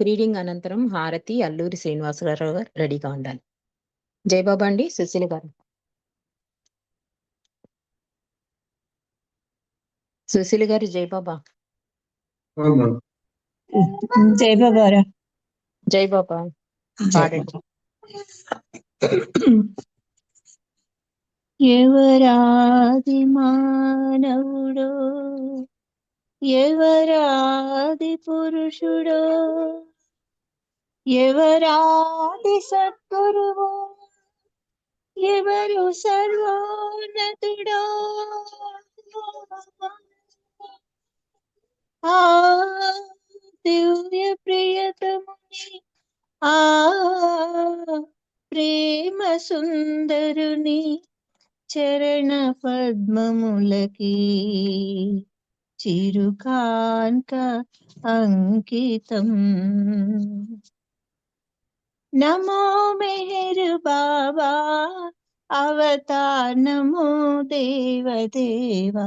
Reading అనంతరం హారతి అల్లూరి శ్రీనివాసరావు గారు రెడీగా ఉండాలి జయబాబా అండి సుశీల గారు. సుశీల గారు జయబాబా జయబాబా పాడండి ఎవరాది మానవుడో ఎవరాది పురుషుడో ఎవరాది సద్గురువో ఎవరు సర్వోన్నతుడో. ఆ దివ్య ప్రియతముని ఆ ప్రేమ సుందరుని చరణ పద్మములకి చిరుకాన్క అంకితం. नमो मेहर बाबा अवतार नमो देव देवा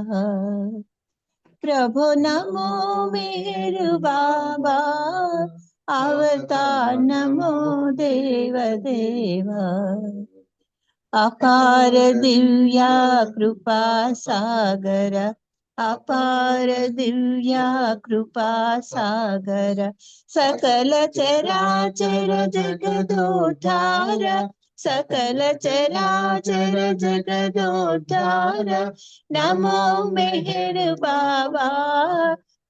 प्रभो नमो मेहर बाबा अवतार नमो देव देवा अपार दिव्या कृपा सागरा अपार दिव्या कृपा सागर, सकल चरा चराचर जगदोठार, सकल चरा चराचर जगदोठार, नमो मेहर बाबा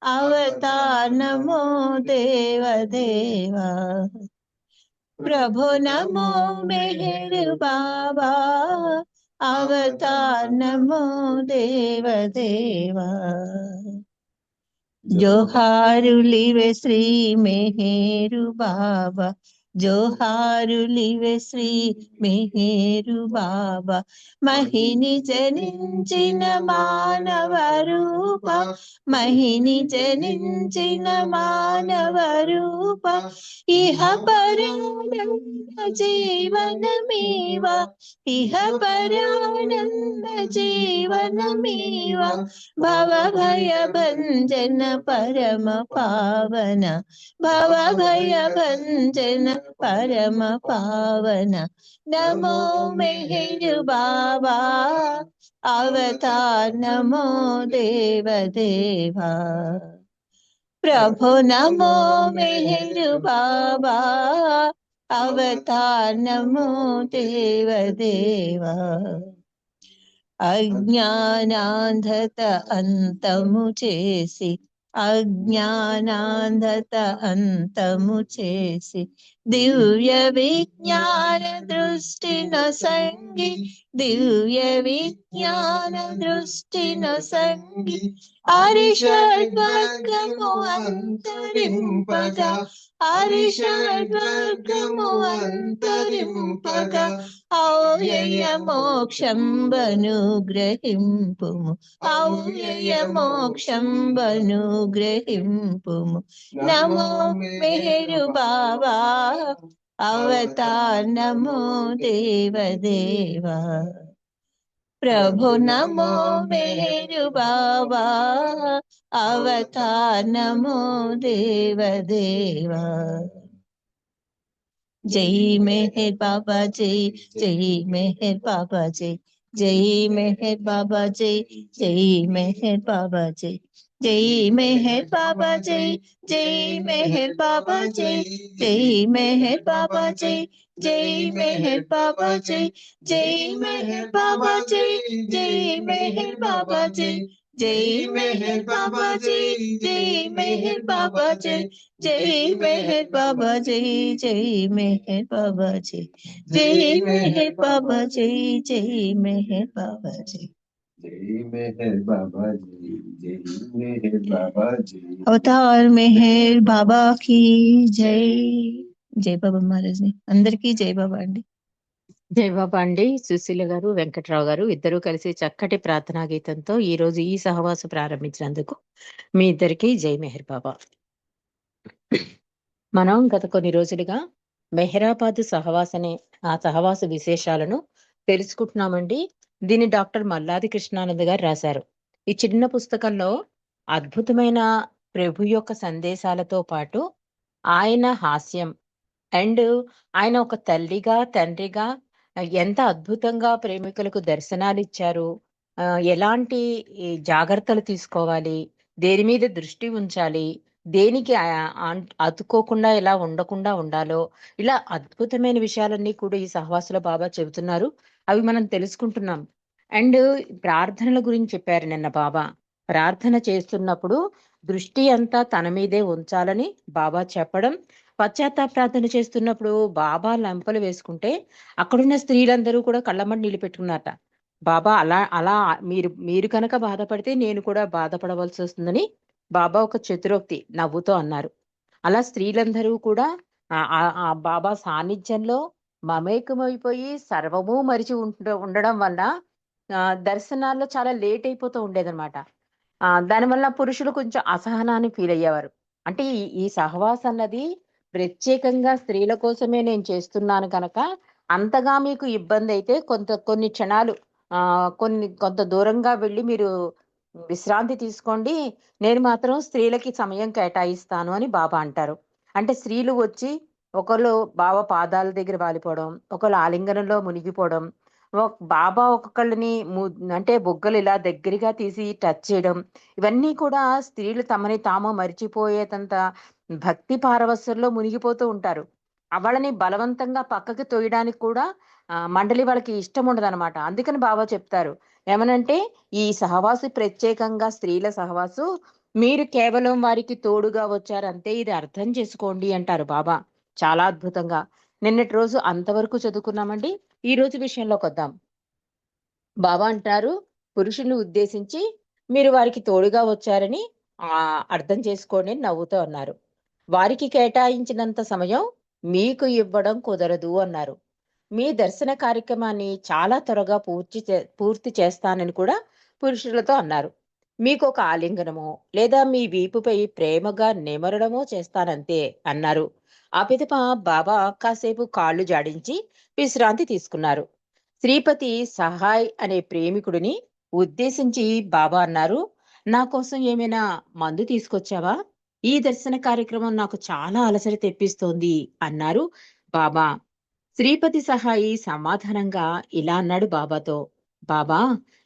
अवता नमो देव देवा। प्रभो नमो मेहर बाबा అవతార్ నమో దేవ దేవా జోహారులివే శ్రీ మెహేరు బాబా. జోహారులివే శ్రీ మెహేరు బాబా. మహిని జనించిన మానవ రూప మహిని జనించిన మానవ రూప. ఇహ పరానంద జీవనమేవ ఇహ పరానంద జీవనమేవ. భవ భయ భంజన పరమ పావన భవ భయ భంజన పరమ పావన నమో మెహరు బాబా అవతార్ నమో దేవదేవా ప్రభు నమో మెహరు బాబా అవతార్ నమో దేవదేవా అజ్ఞానాంధత అంతము చేసి అజ్ఞానాంధత అంతము చేసి ದಿವ್ಯ ವಿಜ್ಞಾನ ದೃಷ್ಟಿನ ಸಂಗಿ ದಿವ್ಯ ವಿಜ್ಞಾನ ದೃಷ್ಟಿನ ಸಂಗಿ ಹರಿಷಡ್ವರ್ಗಮು ಅಂತರಿಂಪದ ಹರಿಷಡ್ವರ್ಗಮು ಅಂತರಿಂಪದ ಔಯಯ మోక్షంబను గ్రహింపుము ఔయయ మోక్షంబను గ్రహింపుము నమో మెహరు బాబా अवता नमो देवदेवा। प्रभु नमो मेरु बाबा अवता नमो देवदेवा। जय मेहर बाबा, जय जय मेहर बाबा, जय जय मेहर बाबा, जय जय मेहर बाबा, जय। బాబా జై జై మెహర్ బాబా జై జై మెహర్ బాబా జై జై మెహర్ బాబా జై జై మెహర్ బాబా జై జై మెహర్ బాబా జై జై మెహర్ బాబా జై జై మెహర్ బాబా జై జై మెహర్ బాబా జై జై మెహర్ బాబా జై జై మెహర్ బాబా జై జై మెహర్ బాబా జై జై మెహర్ అవతార్ మెహర్ బాబా కి జై జై బాబా మహారాజ్ని. అందరికీ జై బాబా అండి. జయబాబా అండి. సుశీల గారు వెంకట్రావు గారు ఇద్దరు కలిసి చక్కటి ప్రార్థనా గీతంతో ఈ రోజు ఈ సహవాసం ప్రారంభించినందుకు మీ ఇద్దరికి జై మెహర్ బాబా. మనం గత కొన్ని రోజులుగా మెహరాబాద్ సహవాసనే ఆ సహవాస విశేషాలను తెలుసుకుంటున్నామండి. దీన్ని డాక్టర్ మల్లాది కృష్ణానంద్ గారు రాశారు. ఈ చిన్న పుస్తకంలో అద్భుతమైన ప్రభు యొక్క సందేశాలతో పాటు ఆయన హాస్యం అండ్ ఆయన ఒక తల్లిగా తండ్రిగా ఎంత అద్భుతంగా ప్రేమికులకు దర్శనాలు ఇచ్చారు. ఎలాంటి జాగ్రత్తలు తీసుకోవాలి? దేని మీద దృష్టి ఉంచాలి? దేనికి అతుకోకుండా అతుక్కోకుండా ఎలా ఉండకుండా ఉండాలో ఇలా అద్భుతమైన విషయాలన్నీ కూడా ఈ సహవాసులో బాబా చెబుతున్నారు. అవి మనం తెలుసుకుంటున్నాం. అండ్ ప్రార్థనల గురించి చెప్పారు నిన్న బాబా. ప్రార్థన చేస్తున్నప్పుడు దృష్టి అంతా తన మీదే ఉంచాలని బాబా చెప్పడం. పశ్చాత్తాప ప్రార్థన చేస్తున్నప్పుడు బాబా లంపలు వేసుకుంటే అక్కడున్న స్త్రీలందరూ కూడా కళ్ళమ్మడి నీళ్ళు పెట్టుకున్నారట బాబా అలా అలా మీరు మీరు కనుక బాధపడితే నేను కూడా బాధపడవలసి వస్తుందని బాబా ఒక చతురోక్తి నవ్వుతో అన్నారు. అలా స్త్రీలందరూ కూడా ఆ- బాబా సాన్నిధ్యంలో మమేకమైపోయి సర్వము మరిచి ఉండడం వల్ల దర్శనాల్లో చాలా లేట్ అయిపోతూ ఉండేదన్నమాట. దానివల్ల పురుషులు కొంచెం అసహనాన్ని ఫీల్ అయ్యేవారు. అంటే ఈ సహవాసం అన్నది ప్రత్యేకంగా స్త్రీల కోసమే నేను చేస్తున్నాను కనుక అంతగా మీకు ఇబ్బంది అయితే కొంత కొన్ని క్షణాలు కొన్ని కొంత దూరంగా వెళ్ళి మీరు విశ్రాంతి తీసుకోండి. నేను మాత్రం స్త్రీలకి సమయం కేటాయిస్తాను అని బాబా అంటారు. అంటే స్త్రీలు వచ్చి ఒకళ్ళు బాబా పాదాల దగ్గర వాలిపోవడం ఒకళ్ళు ఆలింగనంలో మునిగిపోవడం బాబా ఒక్కొక్కళ్ళని ము- అంటే బొగ్గలు ఇలా దగ్గరగా తీసి టచ్ చేయడం ఇవన్నీ కూడా స్త్రీలు తమని తాము మరిచిపోయేటంత భక్తి పారవస్యంలో మునిగిపోతూ ఉంటారు. వాళ్ళని బలవంతంగా పక్కకి తోయడానికి కూడా మండలి వాళ్ళకి ఇష్టం ఉండదన్నమాట. అందుకని బాబా చెప్తారు. ఏమనంటే ఈ సహవాసు ప్రత్యేకంగా స్త్రీల సహవాసు మీరు కేవలం వారికి తోడుగా వచ్చారు అంతే ఇది అర్థం చేసుకోండి అంటారు బాబా. చాలా అద్భుతంగా. నిన్నటి రోజు అంతవరకు చదువుకున్నామండి. ఈ రోజు విషయంలోకి వద్దాం. బాబా అంటారు పురుషుల్ని ఉద్దేశించి మీరు వారికి తోడుగా వచ్చారని ఆ అర్థం చేసుకోండి అని నవ్వుతూ అన్నారు. వారికి కేటాయించినంత సమయం మీకు ఇవ్వడం కుదరదు అన్నారు. మీ దర్శన కార్యక్రమాన్ని చాలా త్వరగా పూర్తి చే- పూర్తి చేస్తానని కూడా పురుషులతో అన్నారు. మీకు ఒక ఆలింగనమో లేదా మీ వీపుపై ప్రేమగా నిమరడమో చేస్తానంతే అన్నారు. ఆ పిదప బాబా కాసేపు కాళ్ళు జాడించి విశ్రాంతి తీసుకున్నారు. శ్రీపతి సహాయ్ అనే ప్రేమికుడిని ఉద్దేశించి బాబా అన్నారు నా కోసం ఏమైనా మందు తీసుకొచ్చావా? ఈ దర్శన కార్యక్రమం నాకు చాలా అలసట తెప్పిస్తోంది అన్నారు బాబా. శ్రీపతి సహాయి సమాధానంగా ఇలా అన్నాడు బాబాతో. బాబా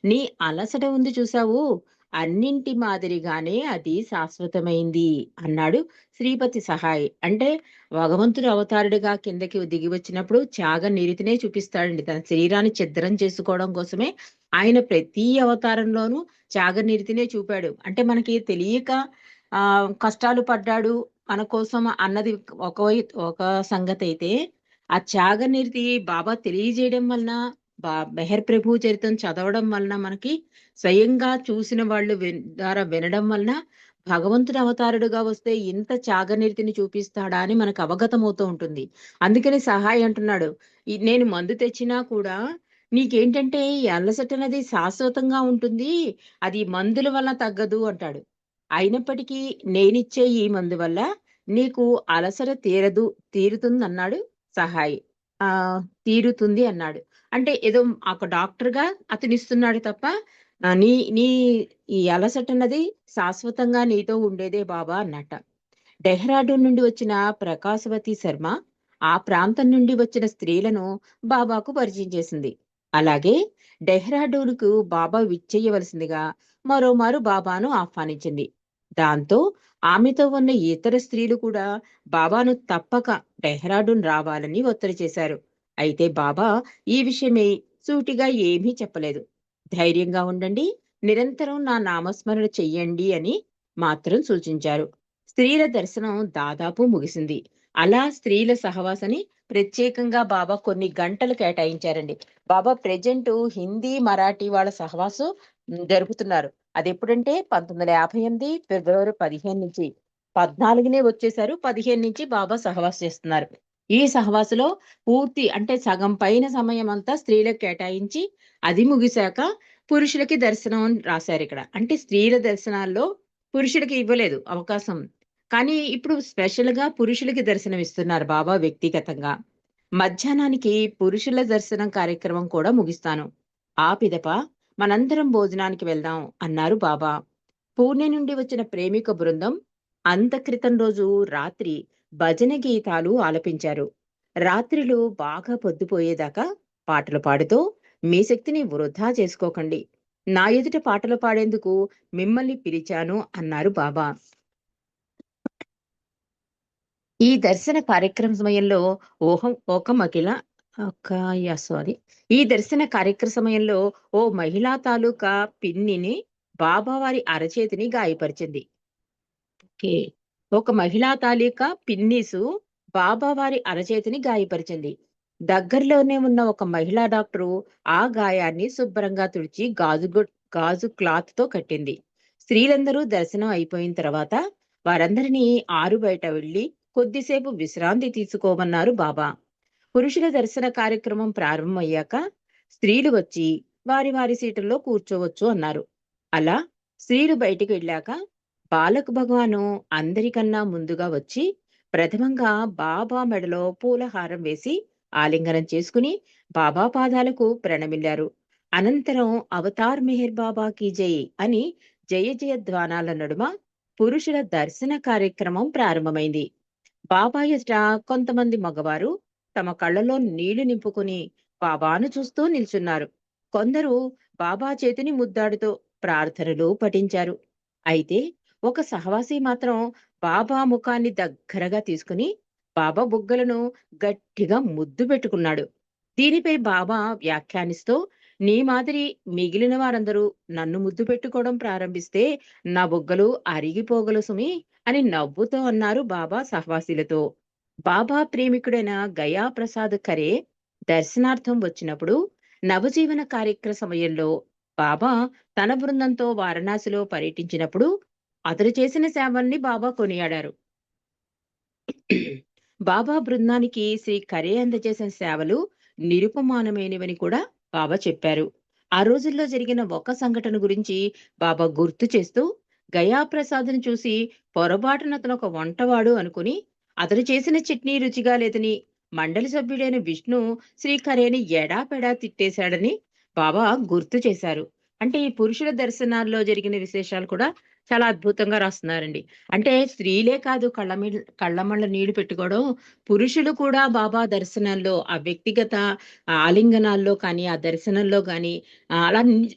నీ అలసట ఉంది చూసావు అన్నింటి మాదిరిగానే అది శాశ్వతమైంది అన్నాడు శ్రీపతి సహాయ్ అంటే భగవంతుడు అవతారుడిగా కిందకి దిగి వచ్చినప్పుడు త్యాగ నిరితినే చూపిస్తాడండి. తన శరీరాన్ని ఛిద్రం చేసుకోవడం కోసమే ఆయన ప్రతి అవతారంలోనూ త్యాగ నిరితినే చూపాడు. అంటే మనకి తెలియక ఆ కష్టాలు పడ్డాడు మన కోసం అన్నది ఒక ఒక సంగతి అయితే ఆ త్యాగ బాబా తెలియజేయడం వలన బా మెహర్ ప్రభు చరిత్రం చదవడం వలన మనకి స్వయంగా చూసిన వాళ్ళు ద్వారా వినడం వలన భగవంతుడు అవతారుడుగా వస్తే ఇంత త్యాగనిరితిని చూపిస్తాడా అని మనకు అవగతమవుతూ ఉంటుంది. అందుకని సహాయం అంటున్నాడు నేను మందు తెచ్చినా కూడా నీకేంటంటే ఈ అలసట అనేది శాశ్వతంగా ఉంటుంది అది మందుల వల్ల తగ్గదు అంటాడు. అయినప్పటికీ నేనిచ్చే ఈ మందు వల్ల నీకు అలసట తీరదు తీరుతుంది అన్నాడు సహాయి. ఆ తీరుతుంది అన్నాడు. అంటే ఏదో ఒక డాక్టర్గా అతను ఇస్తున్నాడు తప్ప నీ నీ ఈ అలసట అన్నది శాశ్వతంగా నీతో ఉండేదే బాబా అన్నట డెహ్రాడూన్ నుండి వచ్చిన ప్రకాశవతి శర్మ ఆ ప్రాంతం నుండి వచ్చిన స్త్రీలను బాబాకు పరిచయం చేసింది. అలాగే డెహ్రాడూన్కు బాబా విచ్చేయవలసిందిగా మరోమారు బాబాను ఆహ్వానించింది. దాంతో ఆమెతో ఉన్న ఇతర స్త్రీలు కూడా బాబాను తప్పక డెహ్రాడూన్ రావాలని ఒత్తిడి చేశారు. అయితే బాబా ఈ విషయమై సూటిగా ఏమీ చెప్పలేదు. ధైర్యంగా ఉండండి నిరంతరం నా నామస్మరణ చెయ్యండి అని మాత్రం సూచించారు. స్త్రీల దర్శనం దాదాపు ముగిసింది. అలా స్త్రీల సహవాసని ప్రత్యేకంగా బాబా కొన్ని గంటలు కేటాయించారండి. బాబా ప్రెజెంట్ హిందీ మరాఠీ వాళ్ళ సహవాసం జరుపుతున్నారు. అది ఎప్పుడంటే పంతొమ్మిది వందల యాభై ఎనిమిది ఫిబ్రవరి పదిహేను నుంచి పద్నాలుగునే వచ్చేసారు. పదిహేను నుంచి బాబా సహవాసం చేస్తున్నారు. ఈ సహవాసలో పూర్తి అంటే సగం పైన సమయం అంతా స్త్రీలకు కేటాయించి అది ముగిశాక పురుషులకి దర్శనం అని రాశారు ఇక్కడ. అంటే స్త్రీల దర్శనాల్లో పురుషులకి ఇవ్వలేదు అవకాశం. కానీ ఇప్పుడు స్పెషల్గా పురుషులకి దర్శనం ఇస్తున్నారు బాబా వ్యక్తిగతంగా. మధ్యాహ్నానికి పురుషుల దర్శనం కార్యక్రమం కూడా ముగిస్తాను. ఆ పిదప మనందరం భోజనానికి వెళ్దాం అన్నారు బాబా. పూణె నుండి వచ్చిన ప్రేమిక బృందం అంత క్రితం రోజు రాత్రి భజన గీతాలు ఆలపించారు. రాత్రిలో బాగా పొద్దుపోయేదాకా పాటలు పాడుతూ మీ శక్తిని వృధా చేసుకోకండి. నా ఎదుట పాటలు పాడేందుకు మిమ్మల్ని పిలిచాను అన్నారు బాబా. ఈ దర్శన కార్యక్రమ సమయంలో ఓహం ఒక మహిళ సారీ. ఈ దర్శన కార్యక్రమ సమయంలో ఓ మహిళా తాలూకా పిన్నిని బాబావారి అరచేతిని గాయపరిచింది. ఓకే. ఒక మహిళా తాలూకా పిన్నిసు బాబావారి అరచేతిని గాయపరిచింది. దగ్గరలోనే ఉన్న ఒక మహిళా డాక్టరు ఆ గాయాన్ని శుభ్రంగా తుడిచి గాజు గాజు క్లాత్తో కట్టింది. స్త్రీలందరూ దర్శనం అయిపోయిన తర్వాత వారందరినీ ఆరు బయట వెళ్ళి కొద్దిసేపు విశ్రాంతి తీసుకోమన్నారు బాబా. పురుషుల దర్శన కార్యక్రమం ప్రారంభమయ్యాక స్త్రీలు వచ్చి వారి వారి సీటుల్లో కూర్చోవచ్చు అన్నారు. అలా స్త్రీలు బయటికి వెళ్ళాక బాలక భగవాను అందరికన్నా ముందుగా వచ్చి ప్రథమంగా బాబా మెడలో పూలహారం వేసి ఆలింగనం చేసుకుని బాబా పాదాలకు ప్రణమిల్లారు. అనంతరం అవతార్ మెహర్ బాబాకి జై అని జయ జయ ధ్వానాల నడుమ పురుషుల దర్శన కార్యక్రమం ప్రారంభమైంది. బాబా ఎదుట కొంతమంది మగవారు తమ కళ్ళలో నీళ్ళు నింపుకుని బాబాను చూస్తూ నిల్చున్నారు. కొందరు బాబా చేతిని ముద్దాడుతూ ప్రార్థనలు పఠించారు. అయితే ఒక సహవాసి మాత్రం బాబా ముఖాన్ని దగ్గరగా తీసుకుని బాబా బుగ్గలను గట్టిగా ముద్దు పెట్టుకున్నాడు. దీనిపై బాబా వ్యాఖ్యానిస్తూ నీ మాదిరి మిగిలిన వారందరూ నన్ను ముద్దు పెట్టుకోవడం ప్రారంభిస్తే నా బుగ్గలు అరిగిపోగలు సుమి అని నవ్వుతూ అన్నారు బాబా సహవాసీలతో. బాబా ప్రేమికుడైన గయా ప్రసాద్ ఖరే దర్శనార్థం వచ్చినప్పుడు నవజీవన కార్యక్రమ సమయంలో బాబా తన బృందంతో వారణాసిలో పర్యటించినప్పుడు అతడు చేసిన సేవల్ని బాబా కొనియాడారు. బాబా బృందానికి శ్రీ ఖరే అందజేసిన సేవలు నిరుపమానమైనవని కూడా బాబా చెప్పారు. ఆ రోజుల్లో జరిగిన ఒక సంఘటన గురించి బాబా గుర్తు చేస్తూ గయాప్రసాద్ను చూసి పొరపాటున అతను ఒక వంటవాడు అనుకుని అతడు చేసిన చట్నీ రుచిగా లేదని మండలి సభ్యుడైన విష్ణు శ్రీకరేని ఎడాపెడా తిట్టేశాడని బాబా గుర్తు చేశారు. అంటే ఈ పురుషుల దర్శనాల్లో జరిగిన విశేషాలు కూడా చాలా అద్భుతంగా రాస్తున్నారండి. అంటే స్త్రీలే కాదు కళ్ళ కళ్ళమళ్ళ నీళ్ళు పెట్టుకోవడం పురుషులు కూడా బాబా దర్శనాల్లో ఆ వ్యక్తిగత ఆలింగనాల్లో కానీ ఆ దర్శనంలో కానీ అలా ని-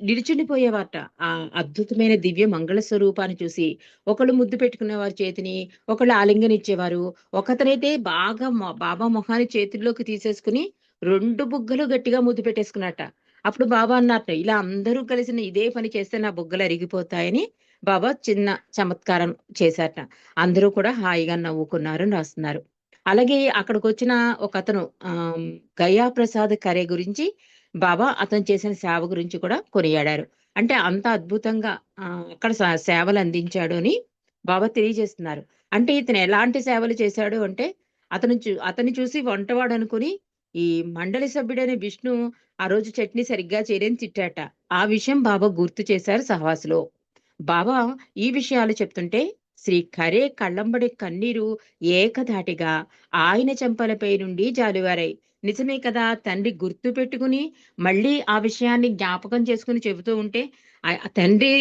ఆ అద్భుతమైన దివ్య మంగళ స్వరూపాన్ని చూసి ఒకళ్ళు ముద్దు పెట్టుకునేవారు చేతిని ఒకళ్ళు ఆలింగనిచ్చేవారు ఒకతనైతే బాగా బాబా మొహాన్ని చేతుల్లోకి తీసేసుకుని రెండు బుగ్గలు గట్టిగా ముద్దు పెట్టేసుకున్నట్ట. అప్పుడు బాబా అన్నట్టు ఇలా అందరూ కలిసిన ఇదే పని చేస్తే నా బుగ్గలు అరిగిపోతాయని బాబా చిన్న చమత్కారం చేశారట. అందరూ కూడా హాయిగా నవ్వుకున్నారు అని రాస్తున్నారు. అలాగే అక్కడికి వచ్చిన ఒక అతను గయా ప్రసాద్ కరే గురించి బాబా అతను చేసిన సేవ గురించి కూడా కొనియాడారు. అంటే అంత అద్భుతంగా అక్కడ సేవలు అందించాడు అని బాబా తెలియజేస్తున్నారు. అంటే ఇతను ఎలాంటి సేవలు చేశాడు అంటే అతను చూ అతన్ని చూసి వంటవాడు అనుకుని ఈ మండలి సభ్యుడైన విష్ణు ఆ రోజు చట్నీ సరిగ్గా చేయలేని తిట్టాట. ఆ విషయం బాబా గుర్తు చేశారు సహవాసులో. బాబా ఈ విషయాలు చెప్తుంటే శ్రీ ఖరే కళ్ళంబడి కన్నీరు ఏకధాటిగా ఆయన చెంపలపై నుండి జాలువారాయి. నిజమే కదా తండ్రి గుర్తు పెట్టుకుని మళ్ళీ ఆ విషయాన్ని జ్ఞాపకం చేసుకుని చెబుతూ ఉంటే తండ్రి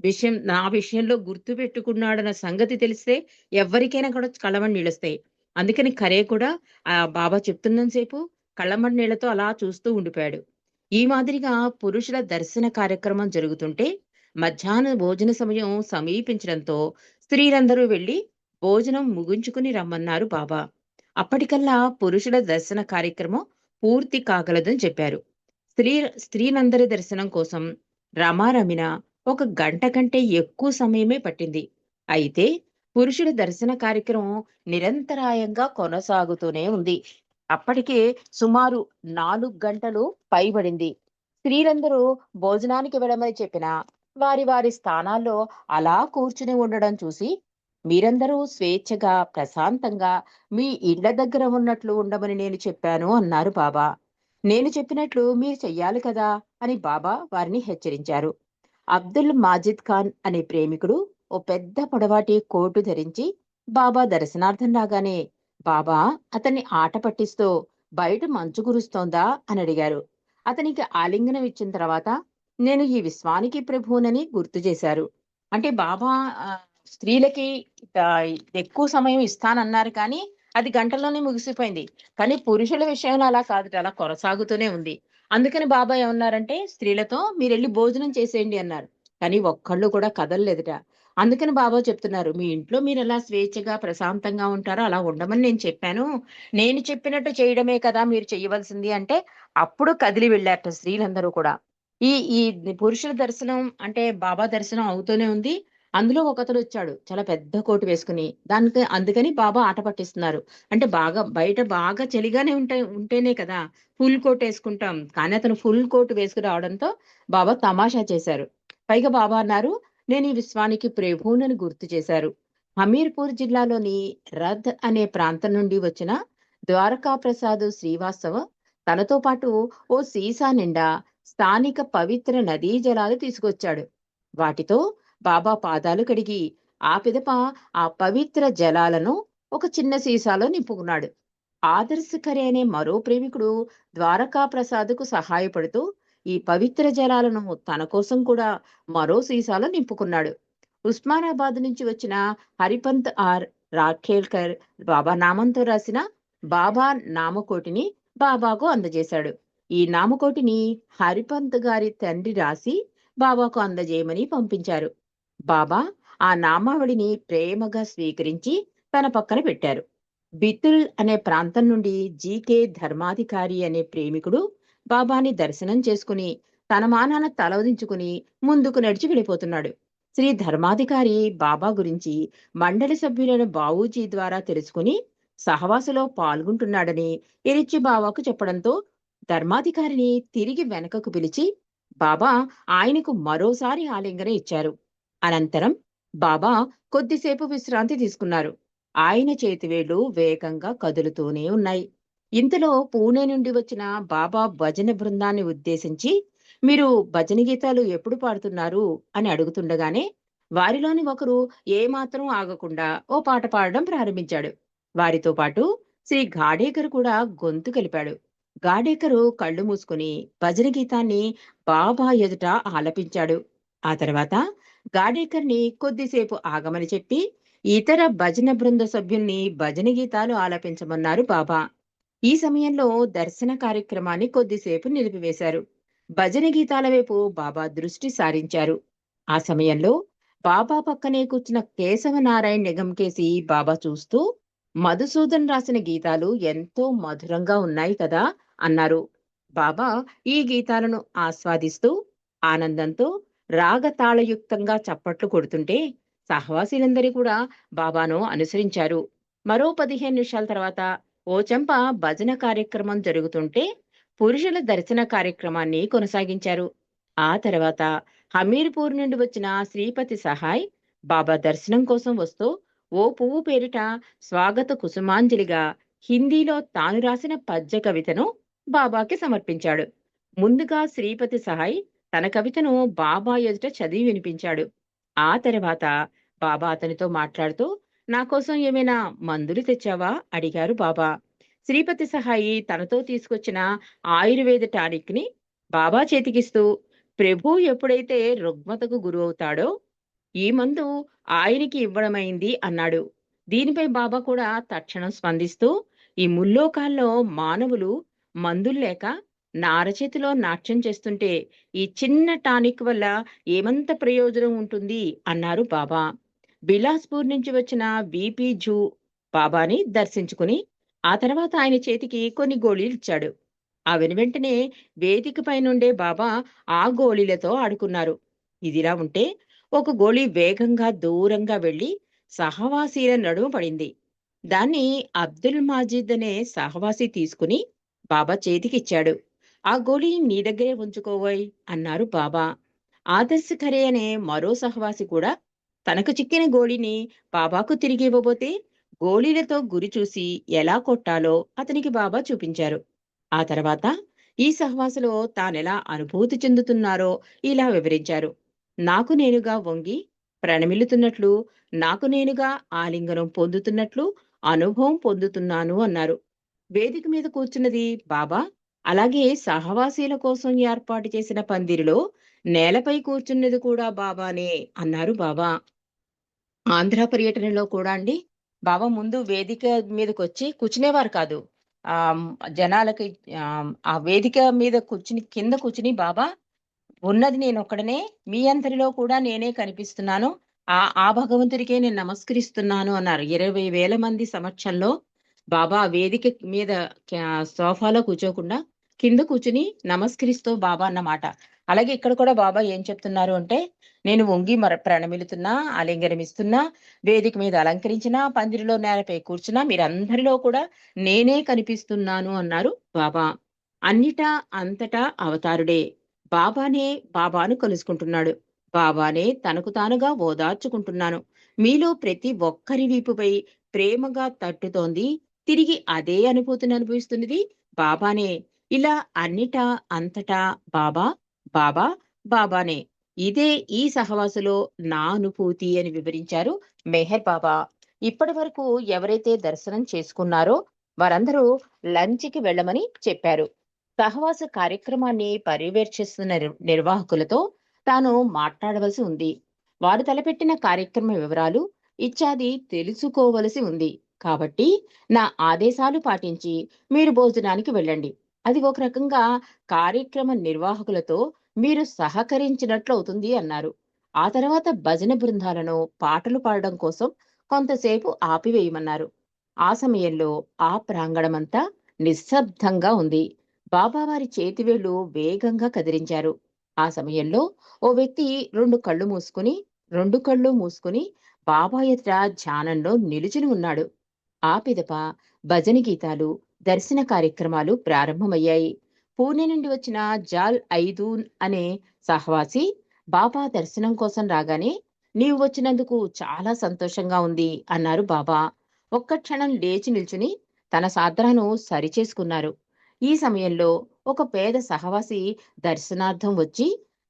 విషయం నా విషయంలో గుర్తు పెట్టుకున్నాడన్న సంగతి తెలిస్తే ఎవరికైనా కూడా కళ్ళమని నిలుస్తాయి అందుకని ఖరే కూడా ఆ బాబా చెప్తున్నంతసేపు కళ్ళమడి నీళ్ళతో అలా చూస్తూ ఉండిపోయాడు. ఈ మాదిరిగా పురుషుల దర్శన కార్యక్రమం జరుగుతుంటే మధ్యాహ్న భోజన సమయం సమీపించడంతో స్త్రీలందరూ వెళ్ళి భోజనం ముగించుకుని రమ్మన్నారు బాబా. అప్పటికల్లా పురుషుల దర్శన కార్యక్రమం పూర్తి కాగలదని చెప్పారు. స్త్రీ స్త్రీలందరి దర్శనం కోసం రమారమిన ఒక గంట కంటే ఎక్కువ సమయమే పట్టింది. అయితే పురుషుల దర్శన కార్యక్రమం నిరంతరాయంగా కొనసాగుతూనే ఉంది. అప్పటికే సుమారు నాలుగు గంటలు పైబడింది. స్త్రీలందరూ భోజనానికి వెళ్ళమని చెప్పిన వారి వారి స్థానాల్లో అలా కూర్చుని ఉండడం చూసి మీరందరూ స్వేచ్ఛగా ప్రశాంతంగా మీ ఇళ్ళ దగ్గర ఉన్నట్లు ఉండమని నేను చెప్పాను అన్నారు బాబా. నేను చెప్పినట్లు మీరు చెయ్యాలి కదా అని బాబా వారిని హెచ్చరించారు. అబ్దుల్ మాజిద్ ఖాన్ అనే ప్రేమికుడు ఓ పెద్ద పొడవాటి కోటు ధరించి బాబా దర్శనార్థం రాగానే బాబా అతన్ని ఆట పట్టిస్తూ బయట మంచు కురుస్తోందా? అని అడిగారు. అతనికి ఆలింగనం ఇచ్చిన తర్వాత నేను ఈ విశ్వానికి ప్రభువునని గుర్తు చేశారు. అంటే బాబా స్త్రీలకి ఎక్కువ సమయం ఇస్తానన్నారు కానీ అది గంటల్లోనే ముగిసిపోయింది. కానీ పురుషుల విషయంలో అలా కాదు అలా కొనసాగుతూనే ఉంది. అందుకని బాబా ఏమన్నారంటే స్త్రీలతో మీరు వెళ్ళి భోజనం చేసేయండి అన్నారు. కానీ ఒక్కళ్ళు కూడా కదలలేదుట. అందుకని బాబా చెప్తున్నారు మీ ఇంట్లో మీరు ఎలా స్వేచ్ఛగా ప్రశాంతంగా ఉంటారో అలా ఉండమని నేను చెప్పాను. నేను చెప్పినట్టు చేయడమే కదా మీరు చేయవలసింది అంటే అప్పుడు కదిలి వెళ్ళారట స్త్రీలందరూ కూడా. ఈ ఈ పురుషుల దర్శనం అంటే బాబా దర్శనం అవుతూనే ఉంది. అందులో ఒకతడు వచ్చాడు. చాలా పెద్ద కోటు వేసుకుని. దానికి అందుకని బాబా ఆట పట్టిస్తున్నారు. అంటే బాగా బయట బాగా చలిగానే ఉంటే ఉంటేనే కదా ఫుల్ కోట్ వేసుకుంటాం. కానీ అతను ఫుల్ కోట్ వేసుకు రావడంతో బాబా తమాషా చేశారు. పైగా బాబా అన్నారు నేను ఈ విశ్వానికి ప్రభువునని గుర్తు చేశారు. హమీర్పూర్ జిల్లాలోని రథ్ అనే ప్రాంతం నుండి వచ్చిన ద్వారకా ప్రసాద్ శ్రీవాస్తవ తనతో పాటు ఓ సీసా నిండా స్థానిక పవిత్ర నదీ జలాలు తీసుకొచ్చాడు. వాటితో బాబా పాదాలు కడిగి ఆ పిదప ఆ పవిత్ర జలాలను ఒక చిన్న సీసాలో నింపుకున్నాడు. ఆదర్శకరి అనే మరో ప్రేమికుడు ద్వారకా ప్రసాద్కు సహాయపడుతూ ఈ పవిత్ర జలాలను తన కోసం కూడా మరో సీసాలో నింపుకున్నాడు. ఉస్మానాబాద్ నుంచి వచ్చిన హరిపంత్ ఆర్. రాఖేల్కర్ బాబా నామంతో రాసిన బాబా నామకోటిని బాబాకు అందజేశాడు. ఈ నామకోటిని హరిపంత్ గారి తండ్రి రాసి బాబాకు అందజేయమని పంపించారు. బాబా ఆ నామావళిని ప్రేమగా స్వీకరించి తన పక్కన పెట్టారు. బితుల్ అనే ప్రాంతం నుండి జీకే ధర్మాధికారి అనే ప్రేమికుడు బాబాని దర్శనం చేసుకుని తన మానాన తలవదించుకుని ముందుకు నడిచి వెళ్ళిపోతున్నాడు. శ్రీ ధర్మాధికారి బాబా గురించి మండలి సభ్యులైన బావూజీ ద్వారా తెలుసుకుని సహవాసులో పాల్గొంటున్నాడని ఇరిచి బాబాకు చెప్పడంతో ధర్మాధికారిని తిరిగి వెనకకు పిలిచి బాబా ఆయనకు మరోసారి ఆలింగన ఇచ్చారు. అనంతరం బాబా కొద్దిసేపు విశ్రాంతి తీసుకున్నారు. ఆయన చేతివేళ్ళు వేగంగా కదులుతూనే ఉన్నాయి. ఇంతలో పూణే నుండి వచ్చిన బాబా భజన బృందాన్ని ఉద్దేశించి మీరు భజన గీతాలు ఎప్పుడు పాడుతున్నారు? అని అడుగుతుండగానే వారిలోని ఒకరు ఏమాత్రం ఆగకుండా ఓ పాట పాడడం ప్రారంభించాడు. వారితో పాటు శ్రీ గాడేకర్ కూడా గొంతు కలిపాడు. గాడేకరు కళ్ళు మూసుకుని భజన గీతాన్ని బాబా ఎదుట ఆలపించాడు. ఆ తర్వాత గాడేకర్ని కొద్దిసేపు ఆగమని చెప్పి ఇతర భజన బృంద సభ్యుల్ని భజన గీతాలు ఆలపించమన్నారు బాబా. ఈ సమయంలో దర్శన కార్యక్రమాన్ని కొద్దిసేపు నిలిపివేశారు. భజన గీతాల వైపు బాబా దృష్టి సారించారు. ఆ సమయంలో బాబా పక్కనే కూర్చున్న కేశవనారాయణ నిఘం కేసి బాబా చూస్తూ మధుసూదన్ రాసిన గీతాలు ఎంతో మధురంగా ఉన్నాయి కదా అన్నారు. బాబా ఈ గీతాలను ఆస్వాదిస్తూ ఆనందంతో రాగతాళయుక్తంగా చప్పట్లు కొడుతుంటే సహవాసీలందరూ కూడా బాబాను అనుసరించారు. మరో పదిహేను నిమిషాల తర్వాత ఓ భజన కార్యక్రమం జరుగుతుంటే పురుషుల దర్శన కార్యక్రమాన్ని కొనసాగించారు. ఆ తర్వాత హమీర్పూర్ నుండి వచ్చిన శ్రీపతి సహాయ్ బాబా దర్శనం కోసం వస్తూ ఓ పువ్వు పేరిట స్వాగత కుసుమాంజలిగా హిందీలో తాను రాసిన పద్య కవితను బాబాకి సమర్పించాడు. ముందుగా శ్రీపతి సహాయ్ తన కవితను బాబా ఎదుట చదివి వినిపించాడు. ఆ తర్వాత బాబా అతనితో మాట్లాడుతూ నా కోసం ఏమైనా మందులు తెచ్చావా? అడిగారు బాబా. శ్రీపతి సహాయి తనతో తీసుకొచ్చిన ఆయుర్వేద టానిక్ని బాబా చేతికిస్తూ ప్రభు ఎప్పుడైతే రుగ్మతకు గురవుతాడో ఈ మందు ఆయనకి ఇవ్వడమైంది అన్నాడు. దీనిపై బాబా కూడా తక్షణం స్పందిస్తూ ఈ ముల్లోకాల్లో మానవులు మందులు లేక నారచేతిలో నాట్యం చేస్తుంటే ఈ చిన్న టానిక్ వల్ల ఏమంత ప్రయోజనం ఉంటుంది? అన్నారు బాబా. బిలాస్పూర్ నుంచి వచ్చిన విపి జూ బాబాని దర్శించుకుని ఆ తర్వాత ఆయన చేతికి కొన్ని గోళీలు ఇచ్చాడు. ఆ వెనువెంటనే వేదిక పైనుండే బాబా ఆ గోళీలతో ఆడుకున్నారు. ఇదిలా ఉంటే ఒక గోళీ వేగంగా దూరంగా వెళ్ళి సహవాసీల నడుము పడింది. దాన్ని అబ్దుల్ మాజిద్ అనే సహవాసి తీసుకుని బాబా చేతికిచ్చాడు. ఆ గోళీ నీ దగ్గరే ఉంచుకోవోయ్ అన్నారు బాబా. ఆదర్శ ఖరే అనే మరో సహవాసి కూడా తనకు చిక్కిన గోళీని బాబాకు తిరిగి ఇవ్వబోతే గోళీలతో గురి చూసి ఎలా కొట్టాలో అతనికి బాబా చూపించారు. ఆ తర్వాత ఈ సహవాసలో తానెలా అనుభూతి చెందుతున్నారో ఇలా వివరించారు. నాకు నేనుగా వంగి ప్రణమిల్లుతున్నట్లు నాకు నేనుగా ఆలింగనం పొందుతున్నట్లు అనుభవం పొందుతున్నాను అన్నారు. వేదిక మీద కూర్చున్నది బాబా. అలాగే సహవాసీల కోసం ఏర్పాటు చేసిన పందిరిలో నేలపై కూర్చున్నది కూడా బాబానే అన్నారు బాబా. ఆంధ్ర పర్యటనలో కూడా అండి. బాబా ముందు వేదిక మీదకి వచ్చి కూర్చునేవారు కాదు. ఆ జనాలకి ఆ, వేదిక మీద కూర్చుని కింద కూర్చుని బాబా ఉన్నది నేను ఒక్కడనే మీ అందరిలో కూడా నేనే కనిపిస్తున్నాను. ఆ ఆ భగవంతుడికే నేను నమస్కరిస్తున్నాను అన్నారు. ఇరవై వేల మంది సమక్షంలో బాబా వేదిక మీద సోఫాలో కూర్చోకుండా కింద కూర్చుని నమస్కరిస్తూ బాబా అన్నమాట. అలాగే ఇక్కడ కూడా బాబా ఏం చెప్తున్నారు అంటే నేను వంగి మర ప్రణమిలుతున్నా ఆలింగనమిస్తున్నా వేదిక మీద అలంకరించిన పందిరిలో నేలపై కూర్చున్నా మీరందరిలో కూడా నేనే కనిపిస్తున్నాను అన్నారు బాబా. అన్నిటా అంతటా అవతారుడే. బాబానే బాబాను కలుసుకుంటున్నాడు. బాబానే తనకు తానుగా ఓదార్చుకుంటున్నాను. మీలో ప్రతి ఒక్కరి వీపుపై ప్రేమగా తట్టుతోంది తిరిగి అదే అనుభూతిని అనుభవిస్తున్నది బాబానే. ఇలా అన్నిటా అంతటా బాబా బాబా బాబానే. ఇదే ఈ సహవాసులో నా అనుభూతి అని వివరించారు మెహర్ బాబా. ఇప్పటి వరకు ఎవరైతే దర్శనం చేసుకున్నారో వారందరూ లంచ్కి వెళ్ళమని చెప్పారు. సహవాస కార్యక్రమాన్ని పర్యవేక్షిస్తున్న నిర్- నిర్వాహకులతో తాను మాట్లాడవలసి ఉంది. వారు తలపెట్టిన కార్యక్రమ వివరాలు ఇత్యాది తెలుసుకోవలసి ఉంది. కాబట్టి నా ఆదేశాలు పాటించి మీరు భోజనానికి వెళ్ళండి. అది ఒక రకంగా కార్యక్రమ నిర్వాహకులతో మీరు సహకరించినట్లు అవుతుంది అన్నారు. ఆ తర్వాత భజన బృందాలను పాటలు పాడడం కోసం కొంతసేపు ఆపివేయమన్నారు. ఆ సమయంలో ఆ ప్రాంగణమంతా నిశ్శబ్దంగా ఉంది. బాబావారి చేతివేళ్ళు వేగంగా కదిలించారు. ఆ సమయంలో ఓ వ్యక్తి రెండు కళ్ళు మూసుకుని రెండు కళ్ళు మూసుకుని బాబా ఎదుట ధ్యానంలో నిలుచుని ఉన్నాడు. ఆ పిదప భజన గీతాలు దర్శన కార్యక్రమాలు ప్రారంభమయ్యాయి. పూణె నుండి వచ్చిన జాల్ ఐదు అనే సహవాసి బాబా దర్శనం కోసం రాగానే నీవు వచ్చినందుకు చాలా సంతోషంగా ఉంది అన్నారు బాబా. ఒక్క క్షణం లేచి నిల్చుని తన సాద్రాను సరిచేసుకున్నారు. ఈ సమయంలో ఒక పేద సహవాసి దర్శనార్థం వచ్చి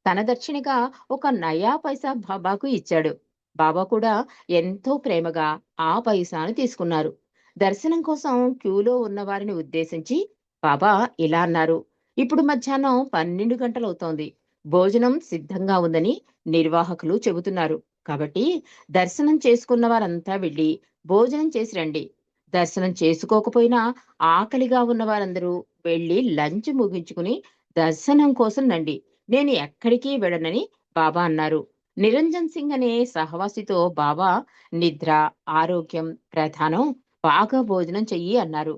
తన దక్షిణగా ఒక నయా పైసా బాబాకు ఇచ్చాడు. బాబా కూడా ఎంతో ప్రేమగా ఆ పైసాను తీసుకున్నారు. దర్శనం కోసం క్యూలో ఉన్న వారిని ఉద్దేశించి బాబా ఇలా అన్నారు. ఇప్పుడు మధ్యాహ్నం పన్నెండు గంటలవుతోంది. భోజనం సిద్ధంగా ఉందని నిర్వాహకులు చెబుతున్నారు. కాబట్టి దర్శనం చేసుకున్న వారంతా వెళ్ళి భోజనం చేసి రండి. దర్శనం చేసుకోకపోయినా ఆకలిగా ఉన్న వారందరూ వెళ్ళి లంచ్ ముగించుకుని దర్శనం కోసం రండి. నేను ఎక్కడికి వెళ్ళనని బాబా అన్నారు. నిరంజన్ సింగ్ అనే సహవాసితో బాబా నిద్ర ఆరోగ్యం ప్రధానం బాగా భోజనం చెయ్యి అన్నారు.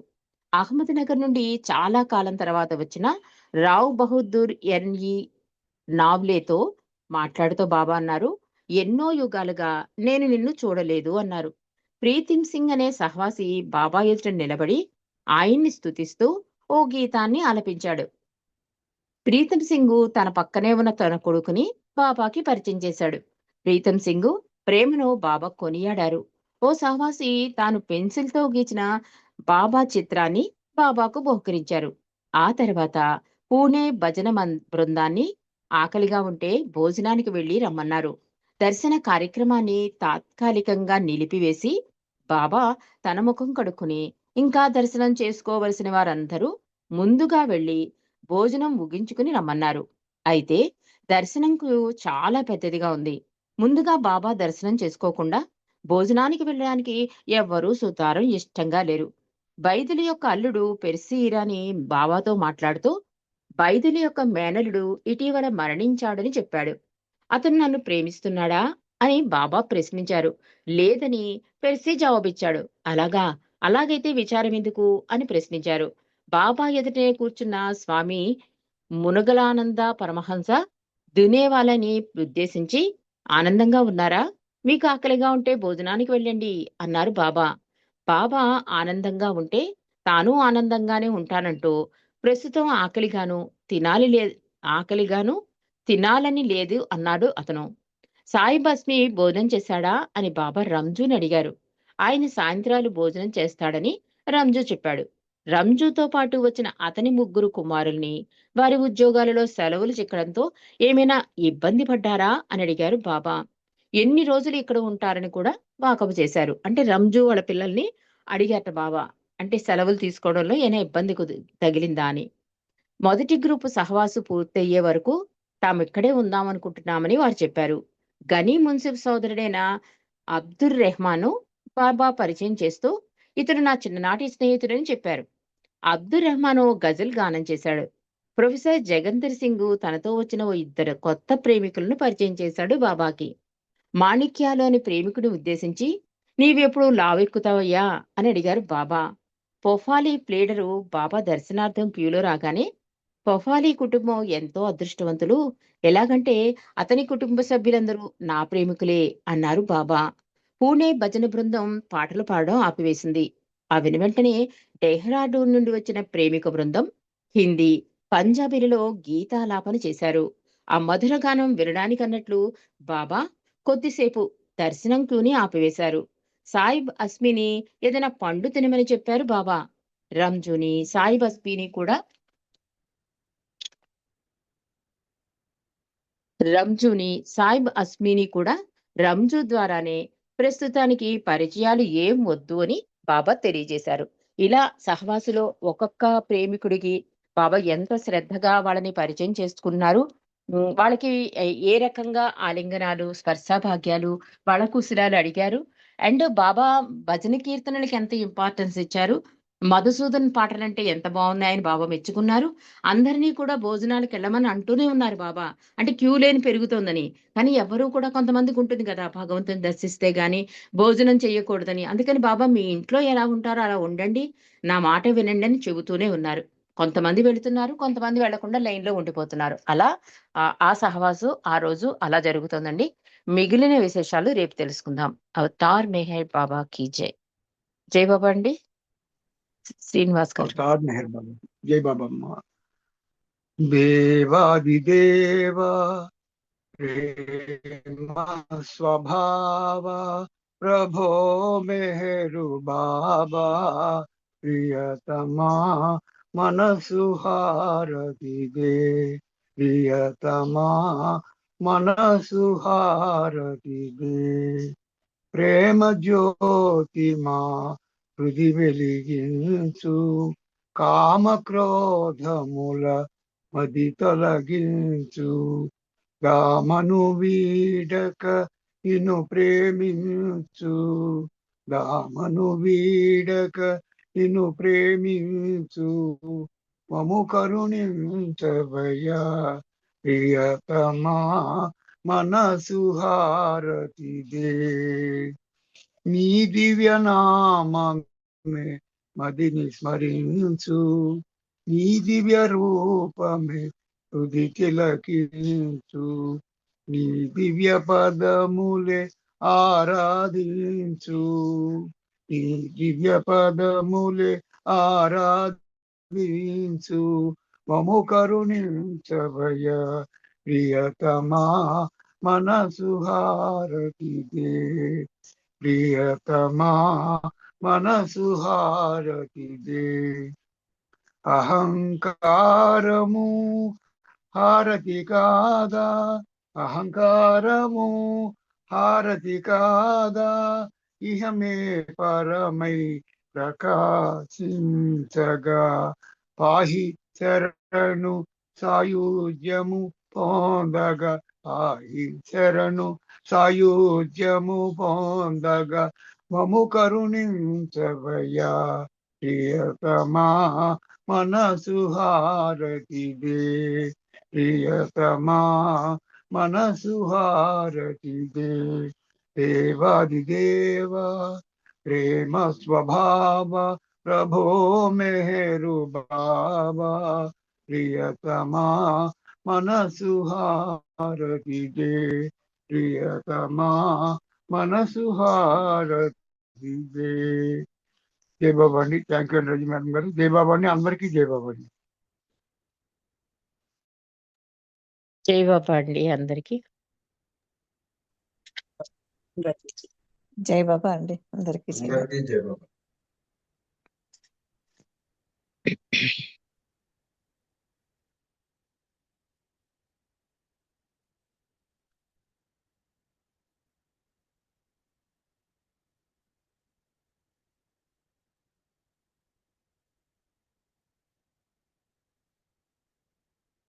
అహ్మద్ నగర్ నుండి చాలా కాలం తర్వాత వచ్చిన రావ్ బహదూర్ ఎన్ఈ నావ్లేతో మాట్లాడుతూ బాబా అన్నారు ఎన్నో యుగాలుగా నేను నిన్ను చూడలేదు అన్నారు. ప్రీతిం సింగ్ అనే సహవాసి బాబా ఎదుట నిలబడి ఆయన్ని స్థుతిస్తూ ఓ గీతాన్ని ఆలపించాడు. ప్రీతం సింగ్ తన పక్కనే ఉన్న తన కొడుకుని బాబాకి పరిచయం చేశాడు. ప్రీతం సింగ్ ప్రేమను బాబా కొనియాడారు. ఓ సహవాసి తాను పెన్సిల్తో గీచిన బాబా చిత్రాన్ని బాబాకు బహుకరించారు. ఆ తర్వాత పూణే భజన బృందాన్ని ఆకలిగా ఉంటే భోజనానికి వెళ్ళి రమ్మన్నారు. దర్శన కార్యక్రమాన్ని తాత్కాలికంగా నిలిపివేసి బాబా తన ముఖం కడుక్కుని ఇంకా దర్శనం చేసుకోవలసిన వారందరూ ముందుగా వెళ్ళి భోజనం ముగించుకుని రమ్మన్నారు. అయితే దర్శనంకు చాలా పెద్దదిగా ఉంది. ముందుగా బాబా దర్శనం చేసుకోకుండా భోజనానికి వెళ్ళడానికి ఎవ్వరూ సుతారం ఇష్టంగా లేరు. బైదులి యొక్క అల్లుడు పెర్సీ ఇరాని బాబాతో మాట్లాడుతూ బైదులి యొక్క మేనలుడు ఇటీవల మరణించాడని చెప్పాడు. అతను నన్ను ప్రేమిస్తున్నాడా? అని బాబా ప్రశ్నించారు. లేదని పెర్సీ జవాబిచ్చాడు. అలాగా? అలాగైతే విచారం ఎందుకు? అని ప్రశ్నించారు. బాబా ఎదుటే కూర్చున్న స్వామి మునగలానంద పరమహంస దునేవాలని ఉద్దేశించి ఆనందంగా ఉన్నారా? మీకు ఆకలిగా ఉంటే భోజనానికి వెళ్ళండి అన్నారు బాబా. బాబా ఆనందంగా ఉంటే తాను ఆనందంగానే ఉంటానంటూ ప్రస్తుతం ఆకలిగాను తినాలి లే ఆకలిగాను తినాలని లేదు అన్నాడు అతను. సాయి భస్మి భోజనం చేశాడా అని బాబా రంజుని అడిగారు. ఆయన సాయంత్రాలు భోజనం చేస్తాడని రంజు చెప్పాడు. రంజుతో పాటు వచ్చిన అతని ముగ్గురు కుమారుల్ని వారి ఉద్యోగాలలో సెలవులు చిక్కడంతో ఏమైనా ఇబ్బంది పడ్డారా అని అడిగారు బాబా. ఎన్ని రోజులు ఇక్కడ ఉంటారని కూడా వాకపు చేశారు. అంటే రంజు వాళ్ళ పిల్లల్ని అడిగారట బాబా. అంటే సెలవులు తీసుకోవడంలో ఏమైనా ఇబ్బంది తగిలిందా అని. మొదటి గ్రూపు సహవాసు పూర్తయ్యే వరకు తాము ఇక్కడే ఉందామనుకుంటున్నామని వారు చెప్పారు. గనీ మున్సిఫ్ సోదరుడైన అబ్దుర్ రెహమాను బాబా పరిచయం చేస్తూ ఇతడు నా చిన్ననాటి స్నేహితుడని చెప్పారు. అబ్దుర్ రెహమాన్ ఓ గజల్ గానం చేశాడు. ప్రొఫెసర్ జగందర్ సింగ్ తనతో వచ్చిన ఓ ఇద్దరు కొత్త ప్రేమికులను పరిచయం చేశాడు బాబాకి. మాణిక్యాలోని ప్రేమికుడిని ఉద్దేశించి నీవెప్పుడు లావెక్కుతావయ్యా? అని అడిగారు బాబా. పొఫాలి ప్లేడరు బాబా దర్శనార్థం క్యూలో రాగానే పొఫాలి కుటుంబం ఎంతో అదృష్టవంతులు. ఎలాగంటే అతని కుటుంబ సభ్యులందరూ నా ప్రేమికులే అన్నారు బాబా. పూణే భజన బృందం పాటలు పాడడం ఆపివేసింది. ఆ వెను వెంటనే డెహ్రాడూన్ నుండి వచ్చిన ప్రేమిక బృందం హిందీ. పంజాబీలలో గీతాలాపన చేశారు. ఆ మధుర గానం వినడానికన్నట్లు బాబా కొద్దిసేపు దర్శనం ఆపివేశారు. సాయిబ్ అస్మిని ఏదైనా పండు తినమని చెప్పారు బాబా. రంజుని సాయిబ్ అస్మిని కూడా రంజుని సాయిబ్ అస్మిని కూడా రంజు ద్వారానే ప్రస్తుతానికి పరిచయాలు ఏం వద్దు అని బాబా తెలియజేశారు. ఇలా సహవాసులో ఒక్కొక్క ప్రేమికుడికి బాబా ఎంత శ్రద్ధగా వాళ్ళని పరిచయం చేసుకున్నారు. వాళ్ళకి ఏ- రకంగా ఆలింగనాలు స్పర్శాభాగ్యాలు వాళ్ళ కుశలాలు అడిగారు. అండ్ బాబా భజన కీర్తనలకి ఎంత ఇంపార్టెన్స్ ఇచ్చారు. మధుసూదన్ పాటలంటే ఎంత బాగున్నాయని బాబా మెచ్చుకున్నారు. అందరినీ కూడా భోజనాలకు వెళ్ళమని అంటూనే ఉన్నారు బాబా. అంటే క్యూ లేని పెరుగుతోందని. కానీ ఎవరు కూడా కొంతమందికి ఉంటుంది కదా భగవంతుని దర్శిస్తే గాని భోజనం చేయకూడదని. అందుకని బాబా మీ ఇంట్లో ఎలా ఉంటారో అలా ఉండండి. నా మాట వినండి అని చెబుతూనే ఉన్నారు. కొంతమంది వెళుతున్నారు కొంతమంది వెళ్ళకుండా లైన్లో ఉండిపోతున్నారు. అలా ఆ- సహవాసు ఆ రోజు అలా జరుగుతోందండి. మిగిలిన విశేషాలు రేపు తెలుసుకుందాం. అవతార్ మెహర్ బాబా కీ జై. జై బాబా అండి. శ్రీనివాస్ గారు. మెహర్ బాబా జై. బాబా దేవాదిదేవ స్వభావ ప్రభో మెహరు బాబా ప్రియతమా మనసు హారతి ప్రియతమా మనసు హారతి ప్రేమ జ్యోతిమా హృది వెలిగించు కామ క్రోధముల మది తొలగించు. దామను వీడక ఇను ప్రేమించు దామను వీడక నిన్ను ప్రేమించు. మము కరుణించవయ్యా. ప్రియతమా మనసు హారతి దే నీ దివ్య నామమే మదిని స్మరించు. నీ దివ్య రూపమే హృది తిలకించు. నీ దివ్య పదములే ఆరాధించు. నీ దివ్య పదములే ఆరాధించు. మము కరుణించవయ ప్రియతమా మనసుహారతిదే ప్రియతమా మనసుహారతిదే అహంకారము హారతి కాదా? అహంకారము హారతి కాదా? ఇహమే పరమై ప్రకాశించగా. పాహి శరణు సాయుజ్యము పొందగా. పాహి శరణు సాయుజ్యము పొందగా. మము కరుణించవయ్యా. ప్రియతమా మనసు హారతిదే. ప్రియతమా మనసు హారతిదే. దే దేవాది దేవ ప్రేమ స్వభావ ప్రభో మెహరు బాబా ప్రియతమా మనసు హారతి దే ప్రియతమా మనసు హారతి దే జై బాబా అండి థ్యాంక్ యూ అండి రజీ మేడం గారు జై బాబా అండి అందరికీ జై బాబా అండి జై బాబా అండి. అందరికీ జై బాబా.